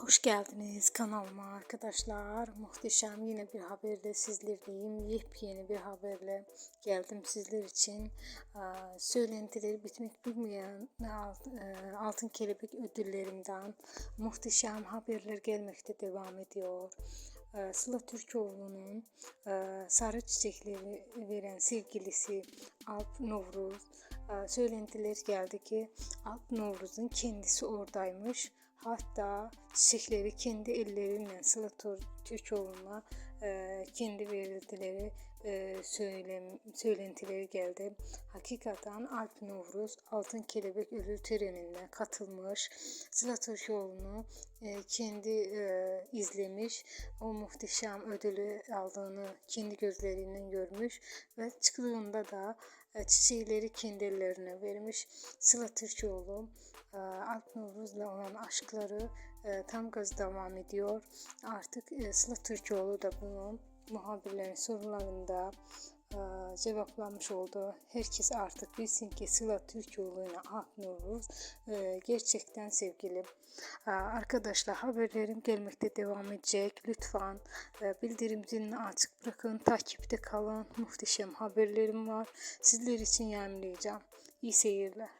Hoş geldiniz kanalıma arkadaşlar. Muhteşem yine bir haberle sizlerleyim. Yepyeni bir haberle geldim sizler için. Söylentileri bitmek bilmeyen e, Altın Kelebek ödüllerinden muhteşem haberler gelmekte devam ediyor. Ee, Sıla Türkoğlu'nun e, sarı çiçekleri veren sevgilisi Alp Novruz e, söylentiler geldi ki Alp Novruz'un kendisi oradaymış. Hatta çiçekleri kendi elleriyle Sıla Tür- Türkoğlu'na e, kendi verildileri e, söylem, söylentileri geldi. Hakikaten Alp Novruz Altın Kelebek ödül törenine katılmış. Sıla Türkoğlu'nu e, kendi e, izlemiş. O muhteşem ödülü aldığını kendi gözlerinden görmüş ve çıktığında da e, çiçeğleri kendi ellerine vermiş. Sıla Türkoğlu e, Alp Novruz'la olan aşkları e, tam gaz devam ediyor. Artık e, Sıla Türkoğlu da bunu muhabirlerin sorularında e, cevaplamış oldu. Herkes artık bilsin ki Sıla Türkoğlu ile Alp Novruz e, gerçekten sevgili. E, Arkadaşlar haberlerim gelmekte devam edecek. Lütfen bildirim zilini açık bırakın. Takipte kalın. Muhteşem haberlerim var. Sizler için yayınlayacağım. İyi seyirler.